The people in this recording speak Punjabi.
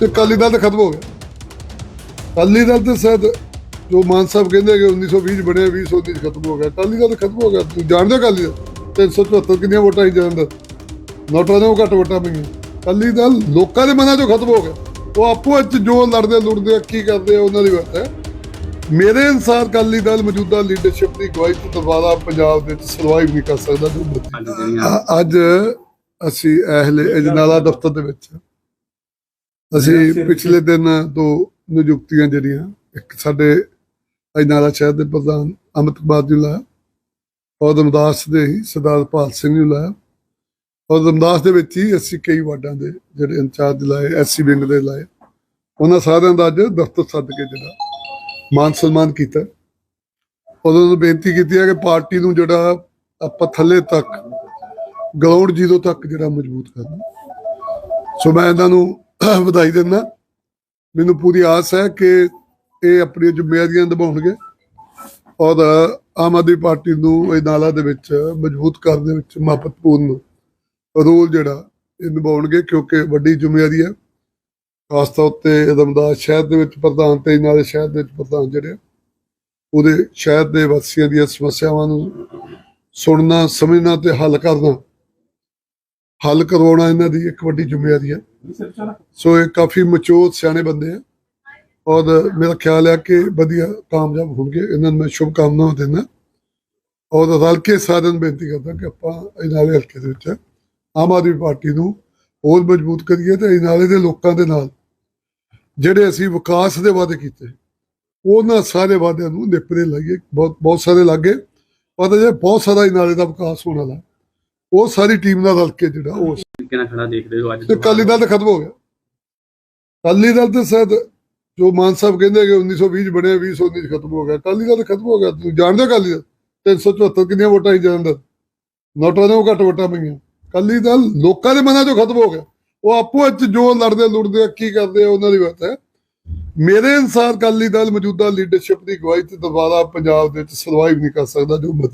ਤੇ ਅਕਾਲੀ ਦਲ ਤਾਂ ਖਤਮ ਹੋ ਗਿਆ। ਅਕਾਲੀ ਦਲ ਤਾਂ ਸ਼ਾਇਦ ਜੋ ਮਾਨ ਸਾਹਿਬ ਕਹਿੰਦੇ ਕਿ 1920 ਚ ਬਣਿਆ 2019 ਚ ਖਤਮ ਹੋ ਗਿਆ। ਅਕਾਲੀ ਦਲ ਖਤਮ ਹੋ ਗਿਆ। ਤੁਸੀਂ ਜਾਣਦੇ ਹੋ ਅਕਾਲੀ ਦਲ? 374 ਕਿੰਨੀਆਂ ਵੋਟਾਂ ਹੀ ਜਾਂਦੇ ਨੋਟਾਂ ਦੇ ਘੱਟ ਵੋਟਾਂ ਪਈਆਂ। ਅਕਾਲੀ ਦਲ ਲੋਕਾਂ ਦੇ ਮਨਾਂ ਚੋਂ ਖਤਮ ਹੋ ਗਿਆ। ਉਹ ਆਪੋ ਵਿੱਚ ਜੋ ਲੜਦੇ ਲੁੜਦੇ ਕੀ ਕਰਦੇ ਉਹਨਾਂ ਦੀ ਬਾਤ ਹੈ। ਮੇਰੇ ਅਨਸਾਰ ਅਕਾਲੀ ਦਲ ਮੌਜੂਦਾ ਲੀਡਰਸ਼ਿਪ ਦੀ ਗਵਾਹੀ ਤੋਂ ਦੁਬਾਰਾ ਪੰਜਾਬ ਦੇ ਵਿੱਚ ਸਰਵਾਈਵ ਨਹੀਂ ਕਰ ਸਕਦਾ ਜੋ ਅੱਜ ਅਸੀਂ ਅਹਲੇ ਅਜਨਾਲਾ ਦਫ਼ਤਰ ਦੇ ਵਿੱਚ ਅਸੀਂ ਪਿਛਲੇ ਦਿਨ ਦੋ ਨਿਯੁਕਤੀਆਂ ਜਿਹੜੀਆਂ ਇੱਕ ਸਾਡੇ ਅਜਨਾਲਾ ਸ਼ਹਿਰ ਦੇ ਪ੍ਰਧਾਨ ਅਮਿਤਬਾਦ ਜੀ ਲਾਇਆ। ਔਰ ਰਮਦਾਸ ਦੇ ਹੀ ਸਰਦਾਰ ਭਾਲ ਸਿੰਘ ਨੂੰ ਲਾਇਆ। ਔਰ ਰਮਦਾਸ ਦੇ ਵਿੱਚ ਹੀ ਅਸੀਂ ਕਈ ਵਾਰਡਾਂ ਦੇ ਜਿਹੜੇ ਇੰਚਾਰਜ ਲਾਏ ਐਸਸੀ ਵਿੰਗ ਦੇ ਲਾਏ। ਉਹਨਾਂ ਸਾਰਿਆਂ ਦਾ ਅੱਜ ਦਫ਼ਤਰ ਸੱਦ ਕੇ ਜਿਹੜਾ ਮਾਨ ਸਨਮਾਨ ਕੀਤਾ। ਉਹਨਾਂ ਨੂੰ ਬੇਨਤੀ ਕੀਤੀ ਹੈ ਕਿ ਪਾਰਟੀ ਨੂੰ ਜਿਹੜਾ ਆਪਾਂ ਥੱਲੇ ਤੱਕ ਗਰਾਊਂਡ ਜ਼ੀਰੋ ਤੱਕ ਜਿਹੜਾ ਮਜ਼ਬੂਤ ਕਰਨਾ। ਸੋ ਮੈਂ ਇਹਨਾਂ ਨੂੰ ਵਧਾਈ ਦਿੰਦਾ। ਮੈਨੂੰ ਪੂਰੀ ਆਸ ਹੈ ਕਿ ਇਹ ਆਪਣੀਆਂ ਜ਼ਿੰਮੇਵਾਰੀਆਂ ਨਿਭਾਉਣਗੇ ਔਰ ਆਮ ਆਦਮੀ ਪਾਰਟੀ ਨੂੰ ਇਹ ਨਾਲਾ ਦੇ ਵਿੱਚ ਮਜ਼ਬੂਤ ਕਰਨ ਦੇ ਵਿੱਚ ਮਹੱਤਵਪੂਰਨ ਰੋਲ ਜਿਹੜਾ ਇਹ ਨਿਭਾਉਣਗੇ ਕਿਉਂਕਿ ਵੱਡੀ ਜ਼ਿੰਮੇਵਾਰੀ ਹੈ। ਖਾਸ ਤੌਰ ਤੇ ਰਮਦਾਸ ਸ਼ਹਿਰ ਦੇ ਵਿੱਚ ਪ੍ਰਧਾਨ ਤੇ ਨਾਲੇ ਸ਼ਹਿਰ ਦੇ ਵਿੱਚ ਪ੍ਰਧਾਨ ਜਿਹੜੇ ਉਹਦੇ ਸ਼ਹਿਰ ਦੇ ਵਾਸੀਆਂ ਦੀਆਂ ਸਮੱਸਿਆਵਾਂ ਨੂੰ ਸੁਣਨਾ, ਸਮਝਣਾ ਤੇ ਹੱਲ ਕਰਨਾ, ਹੱਲ ਕਰਵਾਉਣਾ ਇਹਨਾਂ ਦੀ ਇੱਕ ਵੱਡੀ ਜ਼ਿੰਮੇਵਾਰੀ ਹੈ। ਸੋ ਇਹ ਕਾਫੀ ਮਚੋਰ ਸਿਆਣੇ ਬੰਦੇ ਆ। ਔਰ ਮੇਰਾ ਖਿਆਲ ਹੈ ਕਿ ਵਧੀਆ ਕਾਮਯਾਬ ਹੋਣਗੇ। ਇਹਨਾਂ ਨੂੰ ਮੈਂ ਸ਼ੁਭ ਕਾਮਨਾਵਾਂ ਦਿੰਦਾ। ਔਰ ਰਲ ਕੇ ਸਾਰਿਆਂ ਬੇਨਤੀ ਕਰਦਾ ਕਿ ਆਪਾਂ ਇਹਨਾਂ ਦੇ ਹਲਕੇ ਦੇ ਵਿੱਚ ਆਮ ਆਦਮੀ ਪਾਰਟੀ ਨੂੰ ਹੋਰ ਮਜ਼ਬੂਤ ਕਰੀਏ ਤੇ ਨਾਲੇ ਦੇ ਲੋਕਾਂ ਦੇ ਨਾਲ ਜਿਹੜੇ ਅਸੀਂ ਵਿਕਾਸ ਦੇ ਵਾਅਦੇ ਕੀਤੇ, ਉਹਨਾਂ ਸਾਰੇ ਵਾਅਦਿਆਂ ਨੂੰ ਨਿਪਰੇ ਲਾਈਏ। ਬਹੁਤ ਬਹੁਤ ਸਾਰੇ ਲੱਗੇ। ਪਰ ਜੇ ਬਹੁਤ ਸਾਰਾ ਨਾਲੇ ਦਾ ਵਿਕਾਸ ਹੋਣ ਵਾਲਾ। ਉਹ ਸਾਰੀ ਟੀਮ ਨਾਲ ਰਲ ਕੇ ਜਿਹੜਾ ਉਹ ਤਰੀਕੇ ਨਾਲ ਖੜਾ ਦੇਖਦੇ ਹੋ ਅੱਜ ਤੇ ਅਕਾਲੀ ਦਲ ਤਾਂ ਖਤਮ ਹੋ ਗਿਆ। ਅਕਾਲੀ ਦਲ ਤਾਂ ਸ਼ਾਇਦ ਜੋ ਮਾਨ ਸਾਹਿਬ ਕਹਿੰਦੇ ਕਿ 1920 ਬਣਿਆ 2019 ਚ ਖਤਮ ਹੋ ਗਿਆ। ਅਕਾਲੀ ਦਲ ਖਤਮ ਹੋ ਗਿਆ। ਤੁਸੀਂ ਜਾਣਦੇ ਅਕਾਲੀ ਦਲ? 374 ਕਿੰਨੀਆਂ ਵੋਟਾਂ ਹੀ ਜਾਂਦੇ ਨੋਟਾਂ ਦੇ ਘੱਟ ਵੋਟਾਂ ਪਈਆਂ। ਅਕਾਲੀ ਦਲ ਲੋਕਾਂ ਦੇ ਮਨਾਂ ਚੋਂ ਖਤਮ ਹੋ ਗਿਆ। ਉਹ ਆਪੋ ਵਿੱਚ ਜੋ ਲੜਦੇ ਲੁੜਦੇ ਆ, ਕੀ ਕਰਦੇ ਆ ਉਹਨਾਂ ਦੀ ਬਾਤ ਹੈ। ਮੇਰੇ ਅਨਸਾਰ ਅਕਾਲੀ ਦਲ ਮੌਜੂਦਾ ਲੀਡਰਸ਼ਿਪ ਦੀ ਗਵਾਹੀ ਤੇ ਦੁਬਾਰਾ ਪੰਜਾਬ ਦੇ ਵਿੱਚ ਸਰਵਾਈਵ ਨਹੀਂ ਕਰ ਸਕਦਾ ਜੋ ਮਰਜ਼ੀ